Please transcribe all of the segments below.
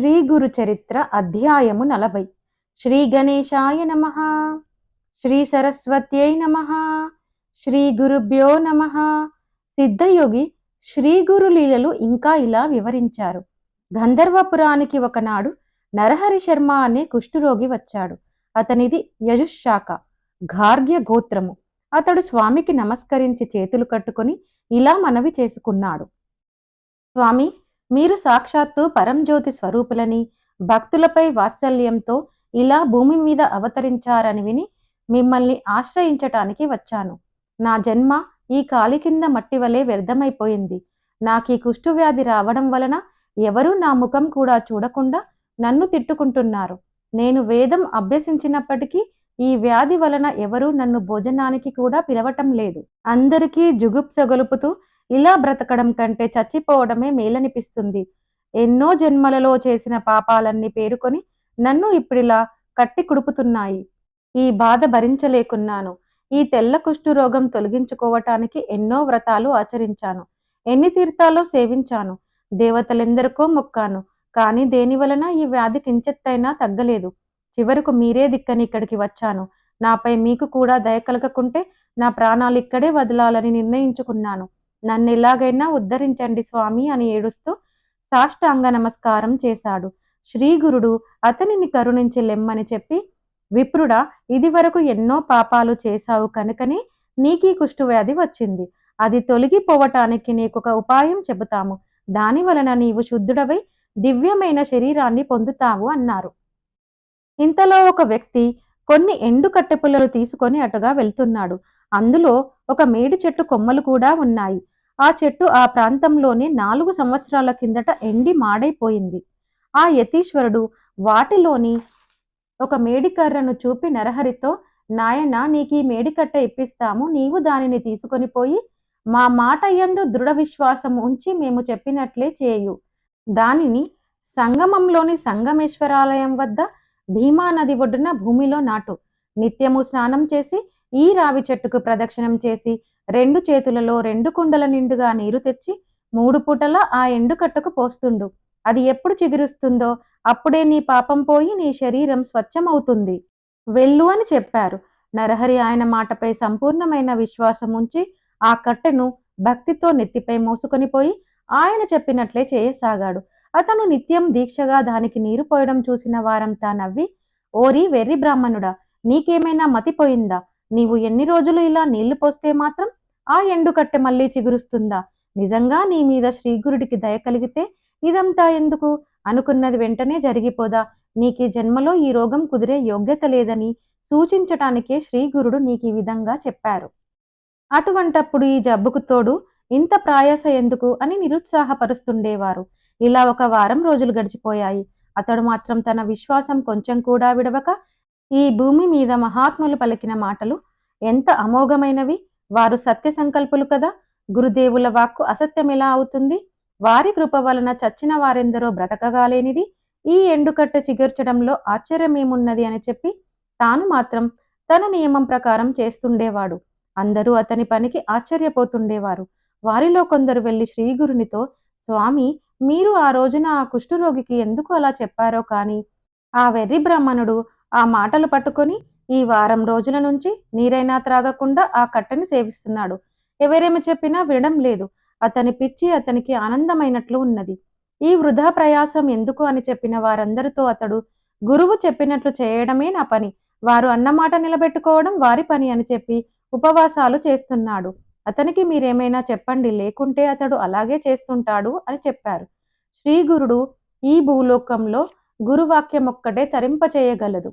శ్రీ గురు చరిత్ర అధ్యాయము నలభై. శ్రీ గణేశాయ నమ. శ్రీ సరస్వత్యై నమ. శ్రీ గురుభ్యో నమ. సిద్ధయోగి శ్రీ గురు లీలలు ఇంకా ఇలా వివరించారు. గంధర్వపురానికి ఒకనాడు నరహరి శర్మ అనే కుష్ఠురోగి వచ్చాడు. అతనిది యజుశాఖ గార్గ్య గోత్రము. అతడు స్వామికి నమస్కరించి చేతులు కట్టుకొని ఇలా మనవి చేసుకున్నాడు. స్వామి మీరు సాక్షాత్తు పరంజ్యోతి స్వరూపులని భక్తులపై వాత్సల్యంతో ఇలా భూమి మీద అవతరించారని విని మిమ్మల్ని ఆశ్రయించటానికి వచ్చాను. నా జన్మ ఈ కాలి కింద మట్టి వలె వ్యర్థమైపోయింది. నాకు ఈ కుష్ఠువ్యాధి రావడం వలన ఎవరూ నా ముఖం కూడా చూడకుండా నన్ను తిట్టుకుంటున్నారు. నేను వేదం అభ్యసించినప్పటికీ ఈ వ్యాధి వలన ఎవరూ నన్ను భోజనానికి కూడా పిలవటం లేదు. అందరికీ జుగుప్సగొలుపుతూ ఇలా బ్రతకడం కంటే చచ్చిపోవడమే మేలనిపిస్తుంది. ఎన్నో జన్మలలో చేసిన పాపాలన్నీ పేరుకొని నన్ను ఇప్పుడిలా కట్టి కుడుపుతున్నాయి. ఈ బాధ భరించలేకున్నాను. ఈ తెల్ల కుష్టు రోగం తొలగించుకోవటానికి ఎన్నో వ్రతాలు ఆచరించాను. ఎన్ని తీర్థాలో సేవించాను. దేవతలెందరికో మొక్కాను. కానీ దేని వలన ఈ వ్యాధి కించెత్తైనా తగ్గలేదు. చివరకు మీరే దిక్కని ఇక్కడికి వచ్చాను. నాపై మీకు కూడా దయ కలగకుంటే నా ప్రాణాలు ఇక్కడే వదలాలని నిర్ణయించుకున్నాను. నన్ను ఎలాగైనా ఉద్ధరించండి స్వామి అని ఏడుస్తూ సాష్టాంగ నమస్కారం చేశాడు. శ్రీగురుడు అతనిని కరుణించి లెమ్మని చెప్పి విప్రుడా ఇది వరకు ఎన్నో పాపాలు చేశావు కనుకనే నీకీ కుష్ఠవ్యాధి వచ్చింది. అది తొలగిపోవటానికి నీకొక ఉపాయం చెబుతాము. దాని వలన నీవు శుద్ధుడవై దివ్యమైన శరీరాన్ని పొందుతావు అన్నారు. ఇంతలో ఒక వ్యక్తి కొన్ని ఎండు కట్టెపుల్లలు తీసుకొని అటుగా వెళ్తున్నాడు. అందులో ఒక మేడి చెట్టు కొమ్మలు కూడా ఉన్నాయి. ఆ చెట్టు ఆ ప్రాంతంలోనే నాలుగు సంవత్సరాల కిందట ఎండి మాడైపోయింది. ఆ యతీశ్వరుడు వాటిలోని ఒక మేడికర్రను చూపి నరహరితో నాయన నీకు ఈ మేడికట్ట ఇప్పిస్తాము. నీవు దానిని తీసుకొని పోయి మా మాట యందు దృఢ విశ్వాసం ఉంచి మేము చెప్పినట్లే చేయు. దానిని సంగమంలోని సంగమేశ్వరాలయం వద్ద భీమానది ఒడ్డున భూమిలో నాటు. నిత్యము స్నానం చేసి ఈ రావి చెట్టుకు ప్రదక్షిణం చేసి రెండు చేతులలో రెండు కుండల నిండుగా నీరు తెచ్చి మూడు పూటల ఆ ఎండుకట్టకు పోస్తుండు. అది ఎప్పుడు చిగురుస్తుందో అప్పుడే నీ పాపం పోయి నీ శరీరం స్వచ్ఛమవుతుంది. వెళ్ళు అని చెప్పారు. నరహరి ఆయన మాటపై సంపూర్ణమైన విశ్వాసం ఉంచి ఆ కట్టెను భక్తితో నెత్తిపై మోసుకొని పోయి ఆయన చెప్పినట్లే చేయసాగాడు. అతను నిత్యం దీక్షగా దానికి నీరు పోయడం చూసిన వారంతా నవ్వి ఓరి వెర్రి బ్రాహ్మణుడా నీకేమైనా మతిపోయిందా నీవు ఎన్ని రోజులు ఇలా నీళ్ళు పోస్తే మాత్రం ఆ ఎండుకట్టె మళ్ళీ చిగురుస్తుందా? నిజంగా నీ మీద శ్రీగురుడికి దయ కలిగితే ఇదంతా ఎందుకు? అనుకున్నది వెంటనే జరిగిపోదా? నీకు జన్మలో ఈ రోగం కుదిరే యోగ్యత లేదని సూచించటానికే శ్రీగురుడు నీకు ఈ విధంగా చెప్పారు. అటువంటప్పుడు ఈ జబ్బుకు తోడు ఇంత ప్రాయాస ఎందుకు అని నిరుత్సాహపరుస్తుండేవారు. ఇలా ఒక వారం రోజులు గడిచిపోయాయి. అతడు మాత్రం తన విశ్వాసం కొంచెం కూడా విడవక ఈ భూమి మీద మహాత్ములు పలికిన మాటలు ఎంత అమోఘమైనవి. వారు సత్య సంకల్పులు కదా. గురుదేవుల వాక్కు అసత్యం ఎలా అవుతుంది? వారి కృప వలన చచ్చిన వారెందరో బ్రతకగాలేనిది. ఈ ఎండుకట్ట చిగుర్చడంలో ఆశ్చర్యమేమున్నది అని చెప్పి తాను మాత్రం తన నియమం ప్రకారం చేస్తుండేవాడు. అందరూ అతని పనికి ఆశ్చర్యపోతుండేవారు. వారిలో కొందరు వెళ్ళి శ్రీగురునితో స్వామి మీరు ఆ రోజున ఆ కుష్ఠరోగికి ఎందుకు అలా చెప్పారో కాని? ఆ వెర్రి బ్రాహ్మణుడు ఆ మాటలు పట్టుకొని ఈ వారం రోజుల నుంచి నీరైనా త్రాగకుండా ఆ కట్టెని సేవిస్తున్నాడు. ఎవరేమి చెప్పినా వినడం లేదు. అతని పిచ్చి అతనికి ఆనందమైనట్లు ఉన్నది. ఈ వృధా ప్రయాసం ఎందుకు అని చెప్పిన వారందరితో అతడు గురువు చెప్పినట్లు చేయడమే నా పని. వారు అన్నమాట నిలబెట్టుకోవడం వారి పని అని చెప్పి ఉపవాసాలు చేస్తున్నాడు. అతనికి మీరేమైనా చెప్పండి లేకుంటే అతడు అలాగే చేస్తుంటాడు అని చెప్పారు. శ్రీగురుడు ఈ భూలోకంలో గురువాక్యం ఒక్కటే తరింపచేయగలదు.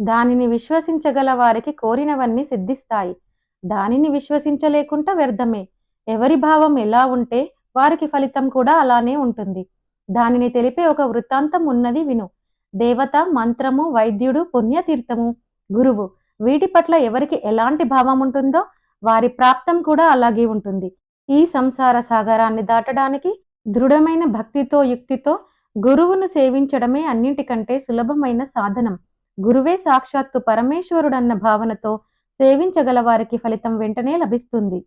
దానిని విశ్వసించగల వారికి కోరినవన్నీ సిద్ధిస్తాయి. దానిని విశ్వసించలేకుండా వ్యర్థమే. ఎవరి భావం ఎలా ఉంటే వారికి ఫలితం కూడా అలానే ఉంటుంది. దానిని తెలిపే ఒక వృత్తాంతం ఉన్నది విను. దేవత మంత్రము వైద్యుడు పుణ్యతీర్థము గురువు వీటి పట్ల ఎవరికి ఎలాంటి భావం ఉంటుందో వారి ప్రాప్తం కూడా అలాగే ఉంటుంది. ఈ సంసార సాగరాన్ని దాటడానికి దృఢమైన భక్తితో యుక్తితో గురువును సేవించడమే అన్నింటికంటే సులభమైన సాధనం. గురువే సాక్షాత్తు పరమేశ్వరుడన్న భావనతో సేవించగల వారికి ఫలితం వెంటనే లభిస్తుంది.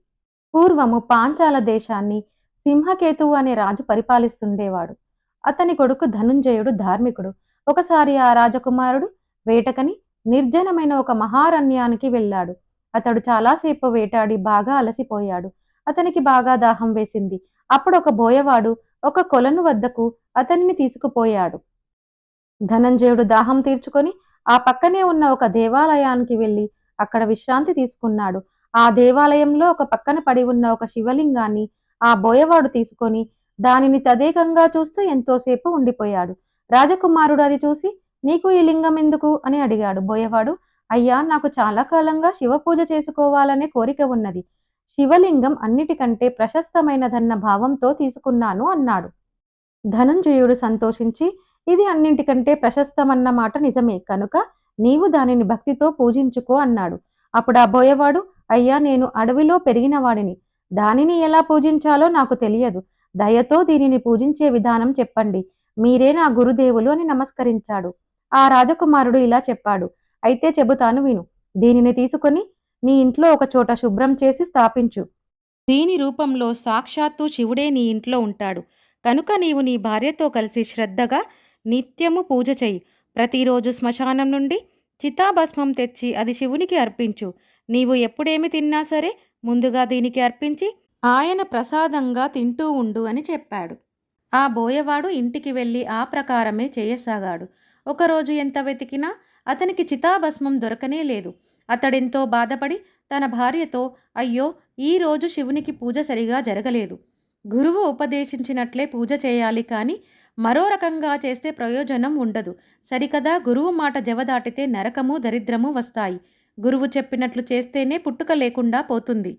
పూర్వము పాంచాల దేశాన్ని సింహకేతువు అనే రాజు పరిపాలిస్తుండేవాడు. అతని కొడుకు ధనుంజయుడు ధార్మికుడు. ఒకసారి ఆ రాజకుమారుడు వేటకని నిర్జనమైన ఒక మహారణ్యానికి వెళ్ళాడు. అతడు చాలాసేపు వేటాడి బాగా అలసిపోయాడు. అతనికి బాగా దాహం వేసింది. అప్పుడు ఒక బోయవాడు ఒక కొలను వద్దకు అతనిని తీసుకుపోయాడు. ధనంజయుడు దాహం తీర్చుకొని ఆ పక్కనే ఉన్న ఒక దేవాలయానికి వెళ్ళి అక్కడ విశ్రాంతి తీసుకున్నాడు. ఆ దేవాలయంలో ఒక పక్కన పడి ఉన్న ఒక శివలింగాన్ని ఆ బోయవాడు తీసుకొని దానిని తదేకంగా చూస్తూ ఎంతోసేపు ఉండిపోయాడు. రాజకుమారుడు అది చూసి నీకు ఈ లింగం ఎందుకు? అని అడిగాడు. బోయవాడు అయ్యా నాకు చాలా కాలంగా శివ పూజ చేసుకోవాలనే కోరిక ఉన్నది. శివలింగం అన్నిటికంటే ప్రశస్తమైనదన్న భావంతో తీసుకున్నాను అన్నాడు. ధనంజయుడు సంతోషించి ఇది అన్నింటికంటే ప్రశస్తమన్న మాట నిజమే కనుక నీవు దానిని భక్తితో పూజించుకో అన్నాడు. అప్పుడు ఆ బోయవాడు అయ్యా నేను అడవిలో పెరిగిన వాడిని దానిని ఎలా పూజించాలో నాకు తెలియదు. దయతో దీనిని పూజించే విధానం చెప్పండి. మీరే నా గురుదేవులు అని నమస్కరించాడు. ఆ రాజకుమారుడు ఇలా చెప్పాడు. అయితే చెబుతాను విను. దీనిని తీసుకొని నీ ఇంట్లో ఒక చోట శుభ్రం చేసి స్థాపించు. దీని రూపంలో సాక్షాత్తు శివుడే నీ ఇంట్లో ఉంటాడు. కనుక నీవు నీ భార్యతో కలిసి శ్రద్ధగా నిత్యము పూజ చెయ్యి. ప్రతిరోజు శ్మశానం నుండి చితాభస్మం తెచ్చి అది శివునికి అర్పించు. నీవు ఎప్పుడేమి తిన్నా సరే ముందుగా దీనికి అర్పించి ఆయన ప్రసాదంగా తింటూ ఉండు అని చెప్పాడు. ఆ బోయవాడు ఇంటికి వెళ్ళి ఆ ప్రకారమే చేయసాగాడు. ఒకరోజు ఎంత వెతికినా అతనికి చితాభస్మం దొరకనే లేదు. అతడెంతో బాధపడి తన భార్యతో అయ్యో ఈ రోజు శివునికి పూజ సరిగా జరగలేదు. గురువు ఉపదేశించినట్లే పూజ చేయాలి కానీ మరో రకంగా చేస్తే ప్రయోజనం ఉండదు. సరికదా గురువు మాట జవదాటితే నరకము దరిద్రము వస్తాయి. గురువు చెప్పినట్లు చేస్తేనే పుట్టుక లేకుండా పోతుంది.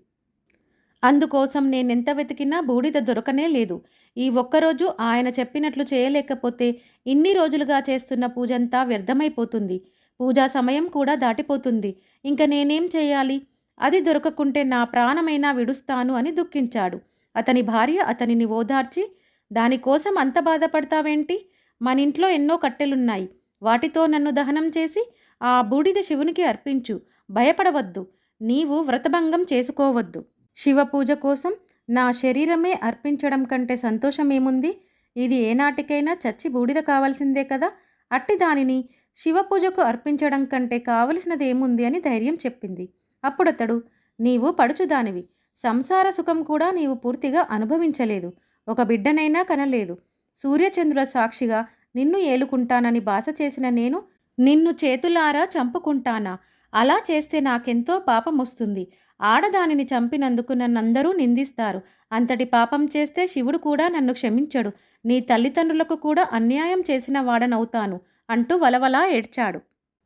అందుకోసం నేనెంత వెతికినా బూడిద దొరకనే లేదు. ఈ ఒక్కరోజు ఆయన చెప్పినట్లు చేయలేకపోతే ఇన్ని రోజులుగా చేస్తున్న పూజంతా వ్యర్థమైపోతుంది. పూజా సమయం కూడా దాటిపోతుంది. ఇంక నేనేం చేయాలి? అది దొరకకుంటే నా ప్రాణమైనా విడుస్తాను అని దుఃఖించాడు. అతని భార్య అతనిని ఓదార్చి దానికోసం అంత బాధపడతావేంటి? మన ఇంట్లో ఎన్నో కట్టెలున్నాయి. వాటితో నన్ను దహనం చేసి ఆ బూడిద శివునికి అర్పించు. భయపడవద్దు. నీవు వ్రతభంగం చేసుకోవద్దు. శివ పూజ కోసం నా శరీరమే అర్పించడం కంటే సంతోషమేముంది? ఇది ఏనాటికైనా చచ్చి బూడిద కావాల్సిందే కదా? అట్టి దానిని శివ పూజకు అర్పించడం కంటే కావలసినది ఏముంది అని ధైర్యం చెప్పింది. అప్పుడతడు నీవు పడుచుదానివి సంసార సుఖం కూడా నీవు పూర్తిగా అనుభవించలేదు. ఒక బిడ్డనైనా కనలేదు. సూర్యచంద్రుల సాక్షిగా నిన్ను ఏలుకుంటానని బాస చేసిన నేను నిన్ను చేతులారా చంపుకుంటానా? అలా చేస్తే నాకెంతో పాపం వస్తుంది. ఆడదానిని చంపినందుకు నన్నందరూ నిందిస్తారు. అంతటి పాపం చేస్తే శివుడు కూడా నన్ను క్షమించడు. నీ తల్లిదండ్రులకు కూడా అన్యాయం చేసిన వాడనవుతాను. అంటూ వలవలా ఏడ్చాడు.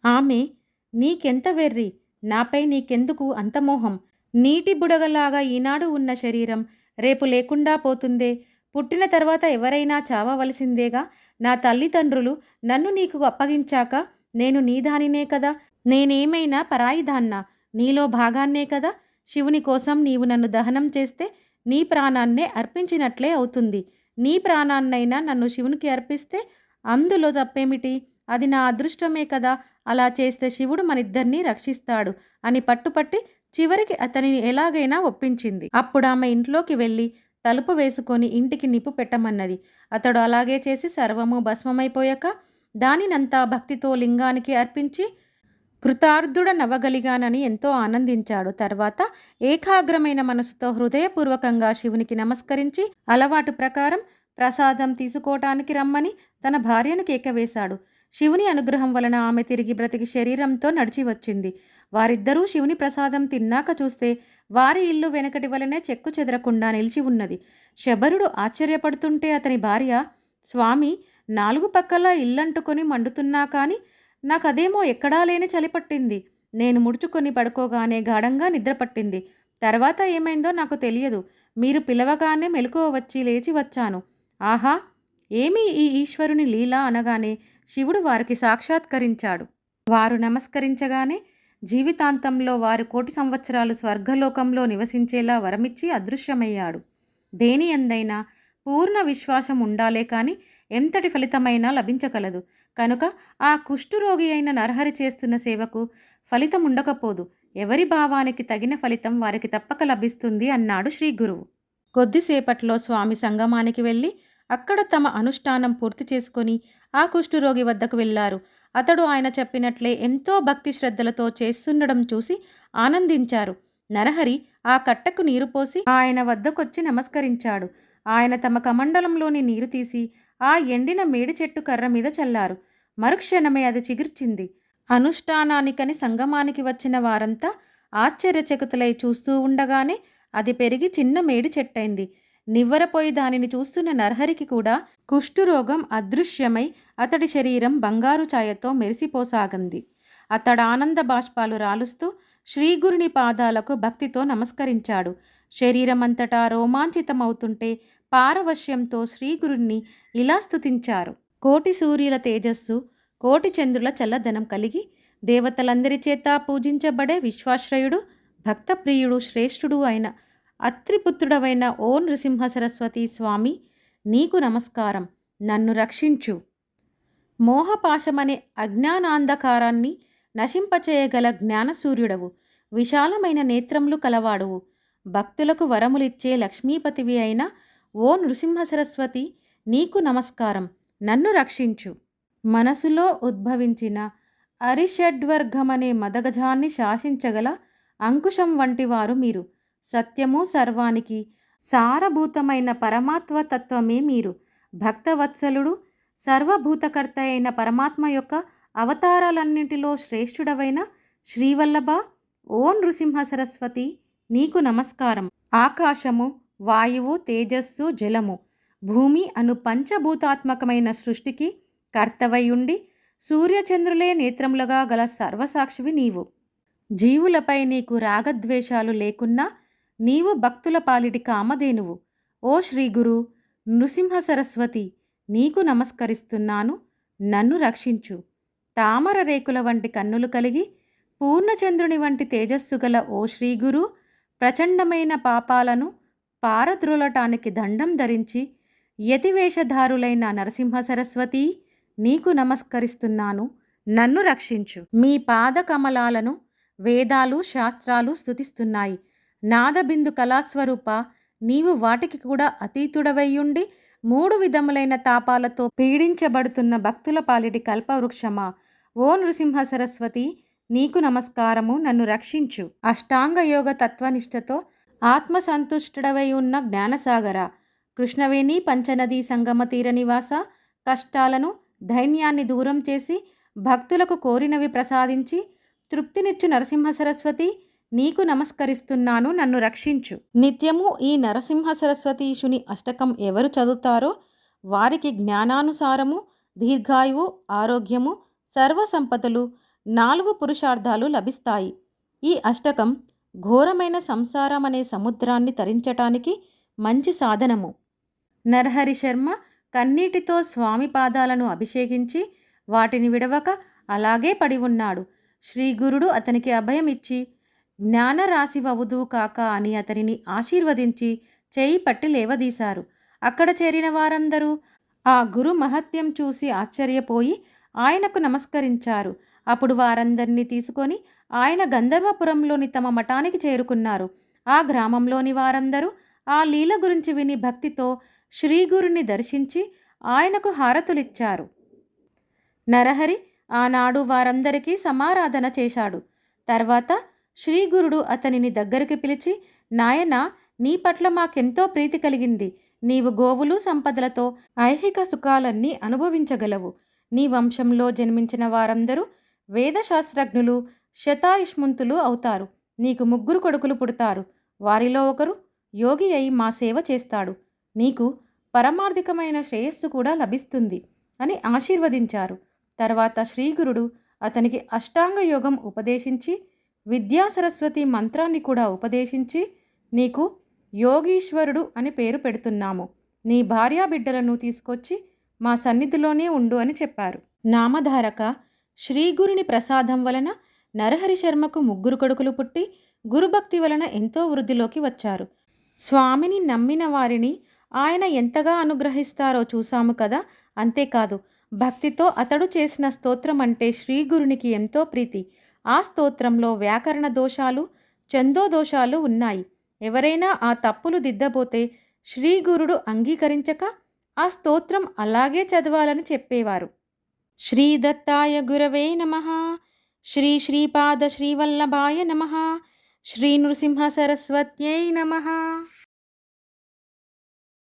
ఆమె నీకెంత వెర్రి నాపై నీకెందుకు అంత మోహం? నీటి బుడగలాగా ఈనాడు ఉన్న శరీరం రేపు లేకుండా పోతుందే. పుట్టిన తర్వాత ఎవరైనా చావవలసిందేగా? నా తల్లిదండ్రులు నన్ను నీకు అప్పగించాక నేను నీదానినే కదా? నేనేమైనా పరాయిదాన్నా నీలో భాగాన్నే కదా? శివుని కోసం నీవు నన్ను దహనం చేస్తే నీ ప్రాణాన్నే అర్పించినట్లే అవుతుంది. నీ ప్రాణాన్నైనా నన్ను శివునికి అర్పిస్తే అందులో తప్పేమిటి? అది నా అదృష్టమే కదా. అలా చేస్తే శివుడు మనిద్దరినీ రక్షిస్తాడు అని పట్టుపట్టి చివరికి అతనిని ఎలాగైనా ఒప్పించింది. అప్పుడు ఆమె ఇంట్లోకి వెళ్ళి తలుపు వేసుకొని ఇంటికి నిప్పు పెట్టమన్నది. అతడు అలాగే చేసి సర్వము భస్మమైపోయాక దానినంతా భక్తితో లింగానికి అర్పించి కృతార్థుడ నవ్వగలిగానని ఎంతో ఆనందించాడు. తర్వాత ఏకాగ్రమైన మనసుతో హృదయపూర్వకంగా శివునికి నమస్కరించి అలవాటు ప్రకారం ప్రసాదం తీసుకోవటానికి రమ్మని తన భార్యను కేకవేశాడు. శివుని అనుగ్రహం వలన ఆమె తిరిగి బ్రతికి శరీరంతో నడిచి వచ్చింది. వారిద్దరూ శివుని ప్రసాదం తిన్నాక చూస్తే వారి ఇల్లు వెనకటి వలనే చెక్కు చెదరకుండా నిలిచి ఉన్నది. శబరుడు ఆశ్చర్యపడుతుంటే అతని భార్య స్వామి నాలుగు పక్కల ఇల్లంటుకొని మండుతున్నా కానీ నాకదేమో ఎక్కడా లేని చలి పట్టింది. నేను ముడుచుకొని పడుకోగానే గాఢంగా నిద్రపట్టింది తర్వాత ఏమైందో నాకు తెలియదు. మీరు పిలవగానే మెలకువ వచ్చి లేచి వచ్చాను. ఆహా ఏమి ఈ ఈశ్వరుని లీలా అనగానే శివుడు వారికి సాక్షాత్కరించాడు. వారు నమస్కరించగానే జీవితాంతంలో వారు కోటి సంవత్సరాలు స్వర్గలోకంలో నివసించేలా వరమిచ్చి అదృశ్యమయ్యాడు. దేని ఎందైనా పూర్ణ విశ్వాసం ఉండాలే కానీ ఎంతటి ఫలితమైనా లభించగలదు. కనుక ఆ కుష్ఠురోగి అయిన నరహరి చేస్తున్న సేవకు ఫలితం ఉండకపోదు. ఎవరి భావానికి తగిన ఫలితం వారికి తప్పక లభిస్తుంది అన్నాడు శ్రీ గురువు. కొద్దిసేపట్లో స్వామి సంగమానికి వెళ్ళి అక్కడ తమ అనుష్ఠానం పూర్తి చేసుకొని ఆ కుష్ఠురోగి వద్దకు వెళ్ళారు. అతడు ఆయన చెప్పినట్లే ఎంతో భక్తి శ్రద్ధలతో చేస్తుండడం చూసి ఆనందించారు. నరహరి ఆ కట్టకు నీరు పోసి ఆయన వద్దకొచ్చి నమస్కరించాడు. ఆయన తమ కమండలంలోని నీరు తీసి ఆ ఎండిన మేడి చెట్టు కర్ర మీద చల్లారు. మరుక్షణమే అది చిగుర్చింది. అనుష్ఠానానికని సంగమానికి వచ్చిన వారంతా ఆశ్చర్యచకితులై చూస్తూ ఉండగానే అది పెరిగి చిన్న మేడి చెట్టయింది నివ్వరపోయి దానిని చూస్తున్న నర్హరికి కూడా కుష్ఠురోగం అదృశ్యమై అతడి శరీరం బంగారు ఛాయతో మెరిసిపోసాగింది. అతడు ఆనంద బాష్పాలు రాలుస్తూ శ్రీగురుని పాదాలకు భక్తితో నమస్కరించాడు. శరీరమంతటా రోమాంచితమవుతుంటే పారవశ్యంతో శ్రీగురుణ్ణి ఇలా స్తుతించారు. కోటి సూర్యుల తేజస్సు కోటి చంద్రుల చల్లదనం కలిగి దేవతలందరి చేత పూజించబడే విశ్వాశ్రయుడు భక్తప్రియుడు శ్రేష్ఠుడు అయిన అత్రిపుత్రుడవైన ఓ నృసింహ సరస్వతి స్వామి నీకు నమస్కారం. నన్ను రక్షించు. మోహపాశమనే అజ్ఞానాంధకారాన్ని నశింపచేయగల జ్ఞానసూర్యుడవు. విశాలమైన నేత్రములు కలవాడువు. భక్తులకు వరములిచ్చే లక్ష్మీపతివి అయిన ఓ నృసింహ సరస్వతి నీకు నమస్కారం. నన్ను రక్షించు. మనసులో ఉద్భవించిన అరిషడ్వర్గమనే మదగజాన్ని శాసించగల అంకుశం వంటి వారు మీరు. సత్యము సర్వానికి సారభూతమైన పరమాత్మ తత్వమే మీరు. భక్తవత్సలుడు సర్వభూతకర్త అయిన పరమాత్మ యొక్క అవతారాలన్నింటిలో శ్రేష్ఠుడవైన శ్రీవల్లభ ఓ నృసింహ సరస్వతి నీకు నమస్కారం. ఆకాశము వాయువు తేజస్సు జలము భూమి అను పంచభూతాత్మకమైన సృష్టికి కర్తవయుండి సూర్యచంద్రులే నేత్రములుగా గల సర్వసాక్షివి నీవు. జీవులపై నీకు రాగద్వేషాలు లేకున్నా నీవు భక్తుల పాలిటి కామధేనువు. ఓ శ్రీగురు నృసింహ సరస్వతి నీకు నమస్కరిస్తున్నాను నన్ను రక్షించు. తామర రేకుల వంటి కన్నులు కలిగి పూర్ణచంద్రుని వంటి తేజస్సు గల ఓ శ్రీగురు ప్రచండమైన పాపాలను పారద్రోలటానికి దండం ధరించి యతివేషధారులైన నరసింహ సరస్వతి నీకు నమస్కరిస్తున్నాను నన్ను రక్షించు. మీ పాద కమలాలను వేదాలు శాస్త్రాలు స్తుతిస్తున్నాయి. నాదబిందు కళాస్వరూప నీవు వాటికి కూడా అతీతుడవయ్యుండి మూడు విధములైన తాపాలతో పీడించబడుతున్న భక్తుల పాలిటి కల్పవృక్షమా? ఓ నృసింహ సరస్వతి నీకు నమస్కారము నన్ను రక్షించు. అష్టాంగయోగ తత్వనిష్టతో ఆత్మసంతుష్టుడవై ఉన్న జ్ఞానసాగర కృష్ణవేణి పంచనదీ సంగమ తీర నివాస కష్టాలను ధైన్యాన్ని దూరం చేసి భక్తులకు కోరినవి ప్రసాదించి తృప్తినిచ్చు నరసింహ సరస్వతి నీకు నమస్కరిస్తున్నాను నన్ను రక్షించు. నిత్యము ఈ నరసింహ సరస్వతీశుని అష్టకం ఎవరు చదువుతారో వారికి జ్ఞానానుసారము దీర్ఘాయువు ఆరోగ్యము సర్వసంపదలు నాలుగు పురుషార్థాలు లభిస్తాయి. ఈ అష్టకం ఘోరమైన సంసారం అనే సముద్రాన్ని తరించటానికి మంచి సాధనము. నరహరి శర్మ కన్నీటితో స్వామి పాదాలను అభిషేకించి వాటిని విడవక అలాగే పడి ఉన్నాడు. శ్రీగురుడు అతనికి అభయం ఇచ్చి జ్ఞానరాశివవుదు కాక అని అతనిని ఆశీర్వదించి చేయి పట్టి లేవదీశారు. అక్కడ చేరిన వారందరూ ఆ గురు మహత్యం చూసి ఆశ్చర్యపోయి ఆయనకు నమస్కరించారు. అప్పుడు వారందరినీ తీసుకొని ఆయన గంధర్వపురంలోని తమ మఠానికి చేరుకున్నారు. ఆ గ్రామంలోని వారందరూ ఆ లీల గురించి విని భక్తితో శ్రీగురుని దర్శించి ఆయనకు హారతులిచ్చారు. నరహరి ఆనాడు వారందరికీ సమారాధన చేశాడు. తర్వాత శ్రీగురుడు అతనిని దగ్గరికి పిలిచి నాయన నీ పట్ల మాకెంతో ప్రీతి కలిగింది. నీవు గోవులు సంపదలతో ఐహిక సుఖాలన్నీ అనుభవించగలవు. నీ వంశంలో జన్మించిన వారందరూ వేదశాస్త్రజ్ఞులు శతాయుష్మంతులు అవుతారు. నీకు ముగ్గురు కొడుకులు పుడతారు. వారిలో ఒకరు యోగి అయి మా సేవ చేస్తాడు. నీకు పరమార్థికమైన శ్రేయస్సు కూడా లభిస్తుంది అని ఆశీర్వదించారు. తర్వాత శ్రీగురుడు అతనికి అష్టాంగ యోగం ఉపదేశించి విద్యా సరస్వతి మంత్రాన్ని కూడా ఉపదేశించి నీకు యోగీశ్వరుడు అని పేరు పెడుతున్నాము. నీ భార్యా బిడ్డలను తీసుకొచ్చి మా సన్నిధిలోనే ఉండు అని చెప్పారు. నామధారక శ్రీగురుని ప్రసాదం వలన నరహరి శర్మకు ముగ్గురు కొడుకులు పుట్టి గురుభక్తి వలన ఎంతో వృద్ధిలోకి వచ్చారు. స్వామిని నమ్మిన వారిని ఆయన ఎంతగా అనుగ్రహిస్తారో చూశాము కదా. అంతేకాదు భక్తితో అతడు చేసిన స్తోత్రం అంటే శ్రీగురునికి ఎంతో ప్రీతి. ఆ స్తోత్రంలో వ్యాకరణ దోషాలు చందో దోషాలు ఉన్నాయి. ఎవరైనా ఆ తప్పులు దిద్దబోతే శ్రీగురుడు అంగీకరించక ఆ స్తోత్రం అలాగే చదవాలని చెప్పేవారు. శ్రీ దత్తాయ గురవే నమ. శ్రీ శ్రీపాద శ్రీవల్లభాయ నమ. శ్రీ నృసింహ సరస్వత్యై నమ.